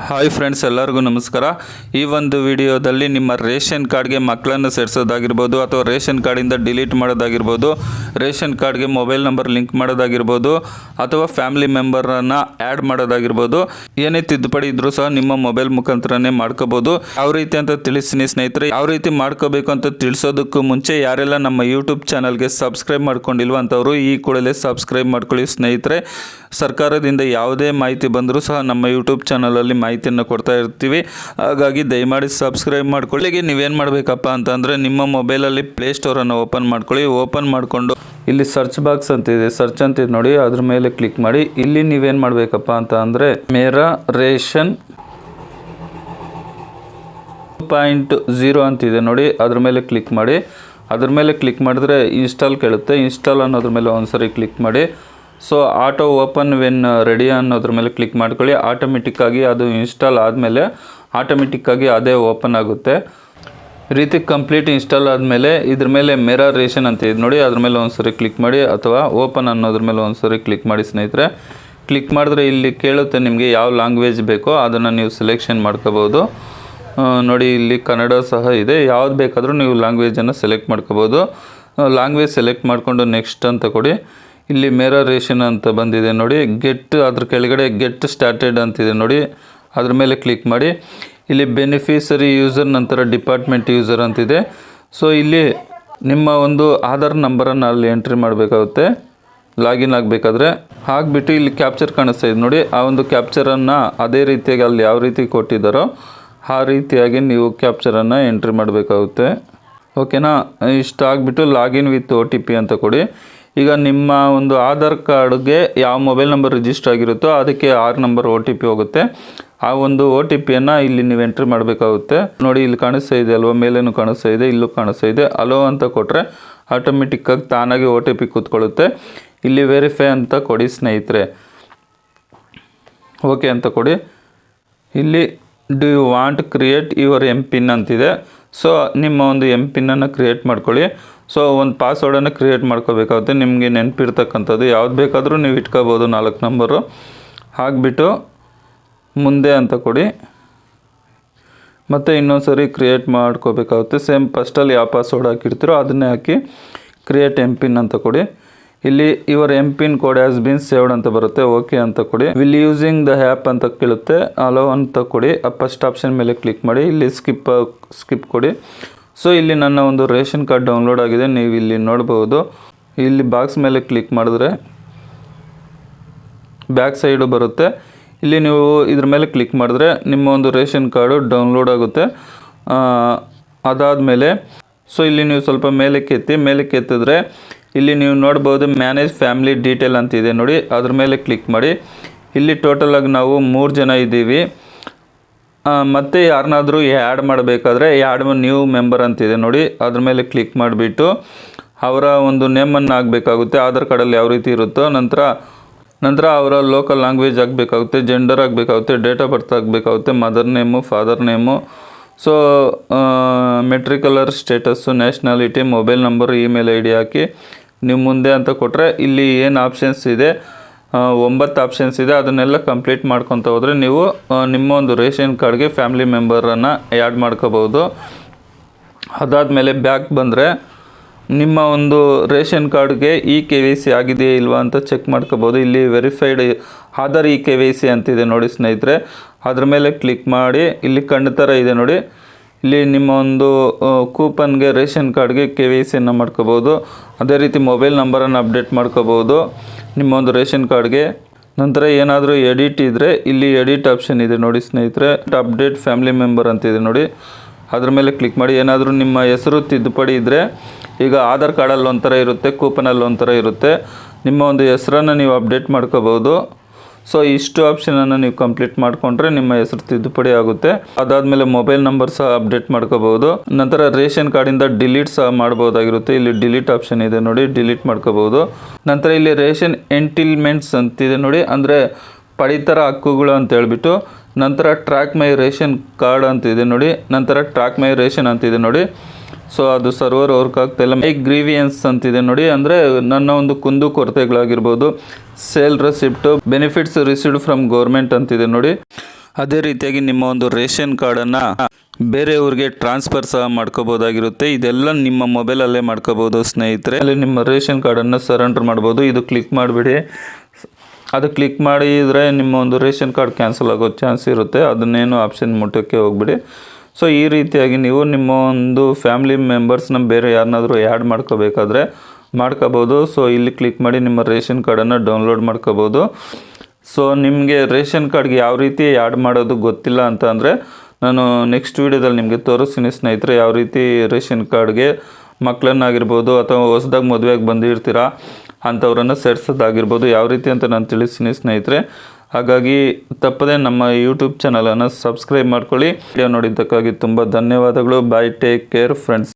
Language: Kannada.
ಹಾಯ್ ಫ್ರೆಂಡ್ಸ್ ಎಲ್ಲರಿಗೂ ನಮಸ್ಕಾರ. ಈ ಒಂದು ವಿಡಿಯೋದಲ್ಲಿ ನಿಮ್ಮ ರೇಷನ್ ಕಾರ್ಡ್ಗೆ ಮಕ್ಕಳನ್ನು ಸೇರಿಸೋದಾಗಿರ್ಬೋದು ಅಥವಾ ರೇಷನ್ ಕಾರ್ಡಿಂದ ಡಿಲೀಟ್ ಮಾಡೋದಾಗಿರ್ಬೋದು, ರೇಷನ್ ಕಾರ್ಡ್ಗೆ ಮೊಬೈಲ್ ನಂಬರ್ ಲಿಂಕ್ ಮಾಡೋದಾಗಿರ್ಬೋದು, ಅಥವಾ ಫ್ಯಾಮಿಲಿ ಮೆಂಬರನ್ನು ಆ್ಯಡ್ ಮಾಡೋದಾಗಿರ್ಬೋದು, ಏನೇ ತಿದ್ದುಪಡಿ ಇದ್ದರೂ ಸಹ ನಿಮ್ಮ ಮೊಬೈಲ್ ಮುಖಾಂತರನೇ ಮಾಡ್ಕೋಬೋದು. ಯಾವ ರೀತಿ ಅಂತ ತಿಳಿಸ್ತೀನಿ ಸ್ನೇಹಿತರೆ, ಯಾವ ರೀತಿ ಮಾಡ್ಕೋಬೇಕು ಅಂತ ತಿಳಿಸೋದಕ್ಕೂ ಮುಂಚೆ ಯಾರೆಲ್ಲ ನಮ್ಮ ಯೂಟ್ಯೂಬ್ ಚಾನಲ್ಗೆ ಸಬ್ಸ್ಕ್ರೈಬ್ ಮಾಡ್ಕೊಂಡಿಲ್ವ ಅಂತವರು ಈ ಕೂಡಲೇ ಸಬ್ಸ್ಕ್ರೈಬ್ ಮಾಡ್ಕೊಳ್ಳಿ ಸ್ನೇಹಿತರೆ. ಸರ್ಕಾರದಿಂದ ಯಾವುದೇ ಮಾಹಿತಿ ಬಂದರೂ ಸಹ ನಮ್ಮ ಯೂಟ್ಯೂಬ್ ಚಾನಲಲ್ಲಿ ಮಾಹಿತಿಯನ್ನು ಕೊಡ್ತಾ ಇರ್ತೀವಿ. ಹಾಗಾಗಿ ದಯಮಾಡಿ ಸಬ್ಸ್ಕ್ರೈಬ್ ಮಾಡ್ಕೊಳ್ಳಿ. ನೀವೇನು ಮಾಡಬೇಕಪ್ಪ ಅಂತಂದರೆ ನಿಮ್ಮ ಮೊಬೈಲಲ್ಲಿ ಪ್ಲೇಸ್ಟೋರನ್ನು ಓಪನ್ ಮಾಡ್ಕೊಳ್ಳಿ. ಓಪನ್ ಮಾಡಿಕೊಂಡು ಇಲ್ಲಿ ಸರ್ಚ್ ಬಾಕ್ಸ್ ಅಂತ ಇದೆ. ಸರ್ಚ್ ಅಂತ ಇದೆ ನೋಡಿ. ಅದ್ರ ಮೇಲೆ ಕ್ಲಿಕ್ ಮಾಡಿ. ಇಲ್ಲಿ ನೀವೇನು ಮಾಡಬೇಕಪ್ಪ ಅಂತ ಅಂದರೆ ಮೇರಾ ರೇಷನ್ ಪಾಯಿಂಟ್ ಜೀರೋ ಅಂತಿದೆ ನೋಡಿ. ಅದ್ರ ಮೇಲೆ ಕ್ಲಿಕ್ ಮಾಡಿ. ಅದ್ರ ಮೇಲೆ ಕ್ಲಿಕ್ ಮಾಡಿದ್ರೆ ಇನ್ಸ್ಟಾಲ್ ಕೇಳುತ್ತೆ. ಇನ್ಸ್ಟಾಲ್ ಅನ್ನೋದ್ರ ಮೇಲೆ ಒಂದ್ಸರಿ ಕ್ಲಿಕ್ ಮಾಡಿ. So auto open when ready ಅನ್ನೋದ್ರ ಮೇಲೆ ಕ್ಲಿಕ್ ಮಾಡ್ಕೊಳ್ಳಿ. ಆಟೋಮೆಟಿಕ್ಕಾಗಿ ಅದು ಇನ್ಸ್ಟಾಲ್ ಆದಮೇಲೆ ಆಟೋಮೆಟಿಕ್ಕಾಗಿ ಅದೇ ಓಪನ್ ಆಗುತ್ತೆ. ರೀತಿ ಕಂಪ್ಲೀಟ್ ಇನ್ಸ್ಟಾಲ್ ಆದಮೇಲೆ ಇದ್ರ ಮೇಲೆ ಮಿರರ್ ರೇಷನ್ ಅಂತ ಇದೆ ನೋಡಿ, ಅದ್ರ ಮೇಲೆ ಒಂದ್ಸರಿ ಕ್ಲಿಕ್ ಮಾಡಿ ಅಥವಾ ಓಪನ್ ಅನ್ನೋದ್ರ ಮೇಲೆ ಒಂದ್ಸರಿ ಕ್ಲಿಕ್ ಮಾಡಿ ಸ್ನೇಹಿತರೆ. ಕ್ಲಿಕ್ ಮಾಡಿದ್ರೆ ಇಲ್ಲಿ ಕೇಳುತ್ತೆ ನಿಮಗೆ ಯಾವ ಲ್ಯಾಂಗ್ವೇಜ್ ಬೇಕೋ ಅದನ್ನು ನೀವು ಸೆಲೆಕ್ಷನ್ ಮಾಡ್ಕೋಬೋದು ನೋಡಿ, ಇಲ್ಲಿ ಕನ್ನಡ ಸಹ ಇದೆ. ಯಾವ್ದು ಬೇಕಾದರೂ ನೀವು ಲ್ಯಾಂಗ್ವೇಜನ್ನು ಸೆಲೆಕ್ಟ್ ಮಾಡ್ಕೋಬೋದು ಲ್ಯಾಂಗ್ವೇಜ್ ಸೆಲೆಕ್ಟ್ ಮಾಡಿಕೊಂಡು ನೆಕ್ಸ್ಟ್ ಅಂತ ಕೊಡಿ. ಇಲ್ಲಿ ಮಿರರ್ ರೇಷನ್ ಅಂತ ಬಂದಿದೆ ನೋಡಿ. ಗೆಟ್ ಅದ್ರ ಕೆಳಗಡೆ ಗೆಟ್ ಸ್ಟಾರ್ಟೆಡ್ ಅಂತಿದೆ ನೋಡಿ. ಅದ್ರ ಮೇಲೆ ಕ್ಲಿಕ್ ಮಾಡಿ. ಇಲ್ಲಿ ಬೆನಿಫಿಷರಿ ಯೂಸರ್ ನಂತರ ಡಿಪಾರ್ಟ್ಮೆಂಟ್ ಯೂಸರ್ ಅಂತಿದೆ. ಸೊ ಇಲ್ಲಿ ನಿಮ್ಮ ಒಂದು ಆಧಾರ್ ನಂಬರನ್ನು ಅಲ್ಲಿ ಎಂಟ್ರಿ ಮಾಡಬೇಕಾಗುತ್ತೆ. ಲಾಗಿನ್ ಆಗಬೇಕಾದ್ರೆ. ಹಾಕ್ಬಿಟ್ಟು ಇಲ್ಲಿ ಕ್ಯಾಪ್ಚರ್ ಕಾಣಿಸ್ತಾ ಇದೆ ನೋಡಿ. ಆ ಒಂದು ಕ್ಯಾಪ್ಚರನ್ನು ಅದೇ ರೀತಿಯಾಗಿ ಅಲ್ಲಿ ಯಾವ ರೀತಿ ಕೊಟ್ಟಿದ್ದಾರೋ ಆ ರೀತಿಯಾಗಿ ನೀವು ಕ್ಯಾಪ್ಚರನ್ನು ಎಂಟ್ರಿ ಮಾಡಬೇಕಾಗುತ್ತೆ. ಓಕೆನಾ ಇಷ್ಟ ಆಗಿಬಿಟ್ಟು login with O T P ಅಂತ ಕೊಡಿ. ಈಗ ನಿಮ್ಮ ಒಂದು ಆಧಾರ್ ಕಾರ್ಡ್ಗೆ ಯಾವ ಮೊಬೈಲ್ ನಂಬರ್ ರಿಜಿಸ್ಟರ್ ಆಗಿರುತ್ತೋ ಅದಕ್ಕೆ ಆರು ನಂಬರ್ ಒ ಟಿ ಪಿ ಹೋಗುತ್ತೆ. ಆ ಒಂದು ಒ ಟಿ ಪಿಯನ್ನು ಇಲ್ಲಿ ನೀವು ಎಂಟ್ರಿ ಮಾಡಬೇಕಾಗುತ್ತೆ. ನೋಡಿ, ಇಲ್ಲಿ ಕಾಣಿಸ್ತಾ ಇದೆ ಅಲ್ವಾ? ಮೇಲೇನು ಕಾಣಿಸ್ತಾ ಇದೆ, ಇಲ್ಲೂ ಕಾಣಿಸ್ತಾ ಇದೆ. ಅಲೋ ಅಂತ ಕೊಟ್ಟರೆ ಆಟೋಮೆಟಿಕ್ಕಾಗಿ ತಾನಾಗಿ ಒ ಟಿ ಪಿ ಕೂತ್ಕೊಳ್ಳುತ್ತೆ. ಇಲ್ಲಿ ವೆರಿಫೈ ಅಂತ ಕೊಡಿ ಸ್ನೇಹಿತರೆ. ಓಕೆ ಅಂತ ಕೊಡಿ. ಇಲ್ಲಿ do you want create your M pin ಅಂತಿದೆ. ಸೊ ನಿಮ್ಮ ಒಂದು ಎಂ ಪಿನ್ನನ್ನು ಕ್ರಿಯೇಟ್ ಮಾಡ್ಕೊಳ್ಳಿ. ಸೊ ಒಂದು ಪಾಸ್ವರ್ಡನ್ನು ಕ್ರಿಯೇಟ್ ಮಾಡ್ಕೋಬೇಕಾಗುತ್ತೆ. ನಿಮಗೆ ನೆನಪಿರ್ತಕ್ಕಂಥದ್ದು ಯಾವ್ದು ಬೇಕಾದರೂ ನೀವು ಇಟ್ಕೋಬೋದು ನಾಲ್ಕು ನಂಬರು ಹಾಕ್ಬಿಟ್ಟು ಮುಂದೆ ಅಂತ ಕೊಡಿ. ಮತ್ತು ಇನ್ನೊಂದು ಸರಿ ಕ್ರಿಯೇಟ್ ಮಾಡ್ಕೋಬೇಕಾಗುತ್ತೆ ಸೇಮ್ ಫಸ್ಟಲ್ಲಿ ಯಾವ ಪಾಸ್ವರ್ಡ್ ಹಾಕಿರ್ತೀರೋ ಅದನ್ನೇ ಹಾಕಿ ಕ್ರಿಯೇಟ್ ಎಂ ಪಿನ್ ಅಂತ ಕೊಡಿ. ಇಲ್ಲಿ ಇವರ M pin code as been saved ಅಂತ ಬರುತ್ತೆ. ಓಕೆ ಅಂತ ಕೊಡಿ. ವಿಲ್ ಯೂಸಿಂಗ್ ದ ಆ್ಯಪ್ ಅಂತ ಕೇಳುತ್ತೆ. ಅಲೋ ಅಂತ ಕೊಡಿ. ಆ ಫಸ್ಟ್ ಆಪ್ಷನ್ ಮೇಲೆ ಕ್ಲಿಕ್ ಮಾಡಿ. ಇಲ್ಲಿ ಸ್ಕಿಪ್ ಸ್ಕಿಪ್ ಕೊಡಿ. ಸೊ ಇಲ್ಲಿ ನನ್ನ ಒಂದು ರೇಷನ್ ಕಾರ್ಡ್ ಡೌನ್ಲೋಡ್ ಆಗಿದೆ, ನೀವು ಇಲ್ಲಿ ನೋಡ್ಬೋದು. ಇಲ್ಲಿ ಬಾಕ್ಸ್ ಮೇಲೆ ಕ್ಲಿಕ್ ಮಾಡಿದ್ರೆ ಬ್ಯಾಕ್ ಸೈಡು ಬರುತ್ತೆ. ಇಲ್ಲಿ ನೀವು ಇದ್ರ ಮೇಲೆ ಕ್ಲಿಕ್ ಮಾಡಿದ್ರೆ ನಿಮ್ಮ ಒಂದು ರೇಷನ್ ಕಾರ್ಡು ಡೌನ್ಲೋಡ್ ಆಗುತ್ತೆ. ಅದಾದಮೇಲೆ ಸೊ ಇಲ್ಲಿ ನೀವು ಸ್ವಲ್ಪ ಮೇಲಕ್ಕೆ ಕೆತ್ತಿ ಮೇಲಕ್ಕೆ ಎತ್ತಿದ್ರೆ ಇಲ್ಲಿ ನೀವು ನೋಡ್ಬೋದು ಮ್ಯಾನೇಜ್ ಫ್ಯಾಮಿಲಿ ಡೀಟೇಲ್ ಅಂತ ಇದೆ ನೋಡಿ, ಅದ್ರ ಮೇಲೆ ಕ್ಲಿಕ್ ಮಾಡಿ. ಇಲ್ಲಿ ಟೋಟಲಾಗಿ ನಾವು ಮೂರು ಜನ ಇದ್ದೀವಿ. ಮತ್ತೆ ಯಾರನ್ನಾದರೂ ಆ್ಯಡ್ ಮಾಡಬೇಕಾದ್ರೆ ಆ್ಯಡ್ ನ್ಯೂ ಮೆಂಬರ್ ಅಂತಿದೆ ನೋಡಿ. ಅದ್ರ ಮೇಲೆ ಕ್ಲಿಕ್ ಮಾಡಿಬಿಟ್ಟು ಅವರ ಒಂದು ನೇಮನ್ನು ಆಗಬೇಕಾಗುತ್ತೆ. ಆಧಾರ್ ಕಾರ್ಡಲ್ಲಿ ಯಾವ ರೀತಿ ಇರುತ್ತೋ, ನಂತರ ನಂತರ ಅವರ ಲೋಕಲ್ ಲ್ಯಾಂಗ್ವೇಜ್ ಆಗಬೇಕಾಗುತ್ತೆ ಜೆಂಡರ್ ಆಗಬೇಕಾಗುತ್ತೆ date of birth ಆಗಬೇಕಾಗುತ್ತೆ mother name father name so ಮೆಟ್ರಿಕಲರ್ status nationality mobile number email I D ಹಾಕಿ ನಿಮ್ಮ ಮುಂದೆ ಅಂತ ಕೊಟ್ಟರೆ ಇಲ್ಲಿ ಏನು ಆಪ್ಷನ್ಸ್ ಇದೆ? ಒಂಬತ್ತು ಆಪ್ಷನ್ಸ್ ಇದೆ. ಅದನ್ನೆಲ್ಲ ಕಂಪ್ಲೀಟ್ ಮಾಡ್ಕೊತ ಹೋದರೆ ನೀವು ನಿಮ್ಮ ಒಂದು ರೇಷನ್ ಕಾರ್ಡ್ಗೆ ಫ್ಯಾಮಿಲಿ ಮೆಂಬರನ್ನು ಆ್ಯಡ್ ಮಾಡ್ಕೋಬೋದು ಅದಾದಮೇಲೆ ಬ್ಯಾಕ್ ಬಂದರೆ ನಿಮ್ಮ ಒಂದು ರೇಷನ್ ಕಾರ್ಡ್ಗೆ ಇ ಕೆ ವೈ ಸಿ ಆಗಿದೆಯೇ ಇಲ್ವಾ ಅಂತ ಚೆಕ್ ಮಾಡ್ಕೋಬೋದು ಇಲ್ಲಿ verified Aadhaar e K Y C ಅಂತಿದೆ ನೋಡಿ ಸ್ನೇಹಿತರೆ. ಅದ್ರ ಮೇಲೆ ಕ್ಲಿಕ್ ಮಾಡಿ, ಇಲ್ಲಿ ಕಣ್ಣು ಥರ ಇದೆ ನೋಡಿ. ಇಲ್ಲಿ ನಿಮ್ಮ ಒಂದು ಕೂಪನ್ಗೆ ರೇಷನ್ ಕಾರ್ಡ್ಗೆ ಕೆ ವೈ ಸಿಯನ್ನು ಮಾಡ್ಕೋಬೋದು ಅದೇ ರೀತಿ ಮೊಬೈಲ್ ನಂಬರನ್ನು ಅಪ್ಡೇಟ್ ಮಾಡ್ಕೋಬೋದು ನಿಮ್ಮ ಒಂದು ರೇಷನ್ ಕಾರ್ಡ್ಗೆ ನಂತರ ಏನಾದರೂ ಎಡಿಟ್ ಇದ್ದರೆ ಇಲ್ಲಿ ಎಡಿಟ್ ಆಪ್ಷನ್ ಇದೆ ನೋಡಿ ಸ್ನೇಹಿತರೆ. ಅಪ್ಡೇಟ್ ಫ್ಯಾಮಿಲಿ ಮೆಂಬರ್ ಅಂತಿದೆ ನೋಡಿ. ಅದ್ರ ಮೇಲೆ ಕ್ಲಿಕ್ ಮಾಡಿ. ಏನಾದರೂ ನಿಮ್ಮ ಹೆಸರು ತಿದ್ದುಪಡಿ ಇದ್ದರೆ ಈಗ ಆಧಾರ್ ಕಾರ್ಡಲ್ಲಿ ಒಂಥರ ಇರುತ್ತೆ ಕೂಪನಲ್ಲಿ ಒಂಥರ ಇರುತ್ತೆ. ನಿಮ್ಮ ಒಂದು ಹೆಸರನ್ನು ನೀವು ಅಪ್ಡೇಟ್ ಮಾಡ್ಕೋಬೋದು ಸೊ ಇಷ್ಟು ಆಪ್ಷನನ್ನು ನೀವು ಕಂಪ್ಲೀಟ್ ಮಾಡಿಕೊಂಡ್ರೆ ನಿಮ್ಮ ಹೆಸರು ತಿದ್ದುಪಡಿ ಆಗುತ್ತೆ. ಅದಾದಮೇಲೆ ಮೊಬೈಲ್ ನಂಬರ್ ಸಹ ಅಪ್ಡೇಟ್ ಮಾಡ್ಕೋಬಹುದು. ನಂತರ ರೇಷನ್ ಕಾರ್ಡಿಂದ ಡಿಲೀಟ್ ಸಹ ಮಾಡಬಹುದಾಗಿರುತ್ತೆ ಇಲ್ಲಿ ಡಿಲೀಟ್ ಆಪ್ಷನ್ ಇದೆ ನೋಡಿ ಡಿಲೀಟ್ ಮಾಡ್ಕೋಬಹುದು. ನಂತರ ಇಲ್ಲಿ ರೇಷನ್ ಎಂಟಿಲ್ಮೆಂಟ್ಸ್ ಅಂತಿದೆ ನೋಡಿ. ಅಂದರೆ ಪಡಿತರ ಹಕ್ಕುಗಳು ಅಂತ ಹೇಳ್ಬಿಟ್ಟು, ನಂತರ ಟ್ರ್ಯಾಕ್ ಮೈ ರೇಷನ್ ಕಾರ್ಡ್ ಅಂತ ಇದೆ ನೋಡಿ. ನಂತರ ಟ್ರ್ಯಾಕ್ ಮೈ ರೇಷನ್ ಅಂತ ಇದೆ ನೋಡಿ. ಸೊ ಅದು ಸರ್ವರ್ ವರ್ಕ್ ಆಗ್ತಾಯಿಲ್ಲ ಮೈ ಗ್ರೀವಿಯನ್ಸ್ ಅಂತಿದೆ ನೋಡಿ, ಅಂದರೆ ನನ್ನ ಒಂದು ಕುಂದು ಕೊರತೆಗಳಾಗಿರ್ಬೋದು. Sale receipt benefits received from government ಅಂತಿದೆ ನೋಡಿ. ಅದೇ ರೀತಿಯಾಗಿ ನಿಮ್ಮ ಒಂದು ರೇಷನ್ ಕಾರ್ಡನ್ನು ಬೇರೆಯವ್ರಿಗೆ ಟ್ರಾನ್ಸ್ಫರ್ ಸಹ ಮಾಡ್ಕೋಬೋದಾಗಿರುತ್ತೆ ಇದೆಲ್ಲ ನಿಮ್ಮ ಮೊಬೈಲಲ್ಲೇ ಮಾಡ್ಕೋಬೋದು ಸ್ನೇಹಿತರೆ. ಅಲ್ಲಿ ನಿಮ್ಮ ರೇಷನ್ ಕಾರ್ಡನ್ನು ಸರೆಂಡರ್ ಮಾಡ್ಬೋದು. ಇದು ಕ್ಲಿಕ್ ಮಾಡಿಬಿಡಿ. ಅದು ಕ್ಲಿಕ್ ಮಾಡಿದರೆ ನಿಮ್ಮ ಒಂದು ರೇಷನ್ ಕಾರ್ಡ್ ಕ್ಯಾನ್ಸಲ್ ಆಗೋ ಚಾನ್ಸ್ ಇರುತ್ತೆ. ಅದನ್ನೇನು ಆಪ್ಷನ್ ಮುಟ್ಟೋಕ್ಕೆ ಹೋಗ್ಬಿಡಿ. ಸೊ ಈ ರೀತಿಯಾಗಿ ನೀವು ನಿಮ್ಮ ಒಂದು ಫ್ಯಾಮಿಲಿ ಮೆಂಬರ್ಸ್ನ ಬೇರೆ ಯಾರನ್ನಾದರೂ ಆ್ಯಡ್ ಮಾಡ್ಕೋಬೇಕಾದ್ರೆ ಮಾಡ್ಕೋಬೋದು. ಸೊ ಇಲ್ಲಿ ಕ್ಲಿಕ್ ಮಾಡಿ ನಿಮ್ಮ ರೇಷನ್ ಕಾರ್ಡನ್ನು ಡೌನ್ಲೋಡ್ ಮಾಡ್ಕೋಬೋದು. ಸೊ ನಿಮಗೆ ರೇಷನ್ ಕಾರ್ಡ್ಗೆ ಯಾವ ರೀತಿ ಆ್ಯಡ್ ಮಾಡೋದು ಗೊತ್ತಿಲ್ಲ ಅಂತ ಅಂದರೆ ನಾನು ನೆಕ್ಸ್ಟ್ ವೀಡಿಯೋದಲ್ಲಿ ನಿಮಗೆ ತೋರಿಸ್ತೀನಿ ಸ್ನೇಹಿತರೆ ಯಾವ ರೀತಿ ರೇಷನ್ ಕಾರ್ಡ್ಗೆ ಮಕ್ಕಳನ್ನಾಗಿರ್ಬೋದು ಅಥವಾ ಹೊಸ್ದಾಗಿ ಮದುವೆಗೆ ಬಂದಿರ್ತೀರಾ ಅಂಥವ್ರನ್ನು ಸೇರ್ಸೋದಾಗಿರ್ಬೋದು. ಯಾವ ರೀತಿ ಅಂತ ನಾನು ತಿಳಿಸ್ತೀನಿ ಸ್ನೇಹಿತರೆ. ಹಾಗಾಗಿ ತಪ್ಪದೆ ನಮ್ಮ ಯೂಟ್ಯೂಬ್ ಚಾನಲನ್ನು ಸಬ್ಸ್ಕ್ರೈಬ್ ಮಾಡ್ಕೊಳ್ಳಿ. ವಿಡಿಯೋ ನೋಡಿದ್ದಕ್ಕಾಗಿ ತುಂಬ ಧನ್ಯವಾದಗಳು. Bye take care friends